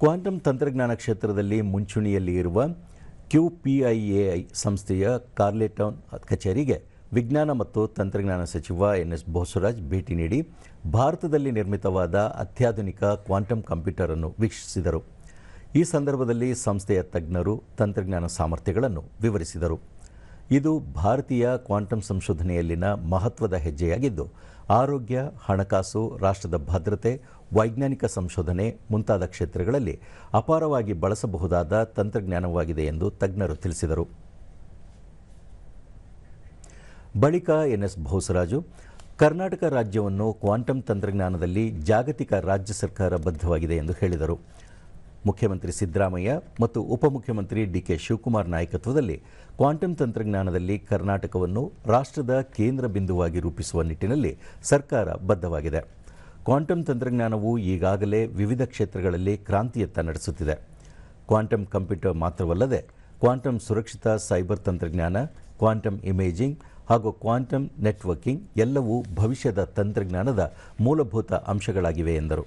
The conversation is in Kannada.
ಕ್ವಾಂಟಮ್ ತಂತ್ರಜ್ಞಾನ ಕ್ಷೇತ್ರದಲ್ಲಿ ಮುಂಚೂಣಿಯಲ್ಲಿ ಇರುವ ಐ ಸಂಸ್ಥೆಯ ಕಾರ್ಲೆಟೌನ್ ಕಚೇರಿಗೆ ವಿಜ್ಞಾನ ಮತ್ತು ತಂತ್ರಜ್ಞಾನ ಸಚಿವ ಎನ್ ಎಸ್ ಬೋಸರಾಜ್ ಭೇಟಿ ನೀಡಿ ಭಾರತದಲ್ಲಿ ನಿರ್ಮಿತವಾದ ಅತ್ಯಾಧುನಿಕ ಕ್ವಾಂಟಮ್ ಕಂಪ್ಯೂಟರ್ ಅನ್ನು ವೀಕ್ಷಿಸಿದರು. ಈ ಸಂದರ್ಭದಲ್ಲಿ ಸಂಸ್ಥೆಯ ತಜ್ಞರು ತಂತ್ರಜ್ಞಾನ ಸಾಮರ್ಥ್ಯಗಳನ್ನು ವಿವರಿಸಿದರು. ಇದು ಭಾರತೀಯ ಕ್ವಾಂಟಮ್ ಸಂಶೋಧನೆಯಲ್ಲಿನ ಮಹತ್ವದ ಹೆಜ್ಜೆಯಾಗಿದ್ದು, ಆರೋಗ್ಯ, ಹಣಕಾಸು, ರಾಷ್ಟ್ರದ ಭದ್ರತೆ, ವೈಜ್ಞಾನಿಕ ಸಂಶೋಧನೆ ಮುಂತಾದ ಕ್ಷೇತ್ರಗಳಲ್ಲಿ ಅಪಾರವಾಗಿ ಬಳಸಬಹುದಾದ ತಂತ್ರಜ್ಞಾನವಾಗಿದೆ ಎಂದು ತಜ್ಞರು ತಿಳಿಸಿದರು. ಬಳಿಕ ಎನ್ಎಸ್ ಭೋಸರಾಜು ಕರ್ನಾಟಕ ರಾಜ್ಯವನ್ನು ಕ್ವಾಂಟಮ್ ತಂತ್ರಜ್ಞಾನದಲ್ಲಿ ಜಾಗತಿಕ ರಾಜ್ಯ ಸರ್ಕಾರ ಬದ್ಧವಾಗಿದೆ ಎಂದು ಹೇಳಿದರು. ಮುಖ್ಯಮಂತ್ರಿ ಸಿದ್ದರಾಮಯ್ಯ ಮತ್ತು ಉಪಮುಖ್ಯಮಂತ್ರಿ ಡಿಕೆ ಶಿವಕುಮಾರ್ ನಾಯಕತ್ವದಲ್ಲಿ ಕ್ವಾಂಟಮ್ ತಂತ್ರಜ್ಞಾನದಲ್ಲಿ ಕರ್ನಾಟಕವನ್ನು ರಾಷ್ಟ್ರದ ಕೇಂದ್ರ ಬಿಂದುವಾಗಿ ರೂಪಿಸುವ ನಿಟ್ಟಿನಲ್ಲಿ ಸರ್ಕಾರ ಬದ್ಧವಾಗಿದೆ. ಕ್ವಾಂಟಮ್ ತಂತ್ರಜ್ಞಾನವು ಈಗಾಗಲೇ ವಿವಿಧ ಕ್ಷೇತ್ರಗಳಲ್ಲಿ ಕ್ರಾಂತಿಯತ್ತ ನಡೆಸುತ್ತಿದೆ. ಕ್ವಾಂಟಮ್ ಕಂಪ್ಯೂಟರ್ ಮಾತ್ರವಲ್ಲದೆ ಕ್ವಾಂಟಮ್ ಸುರಕ್ಷಿತ ಸೈಬರ್ ತಂತ್ರಜ್ಞಾನ, ಕ್ವಾಂಟಮ್ ಇಮೇಜಿಂಗ್ ಹಾಗೂ ಕ್ವಾಂಟಮ್ ನೆಟ್ವರ್ಕಿಂಗ್ ಎಲ್ಲವೂ ಭವಿಷ್ಯದ ತಂತ್ರಜ್ಞಾನದ ಮೂಲಭೂತ ಅಂಶಗಳಾಗಿವೆ ಎಂದರು.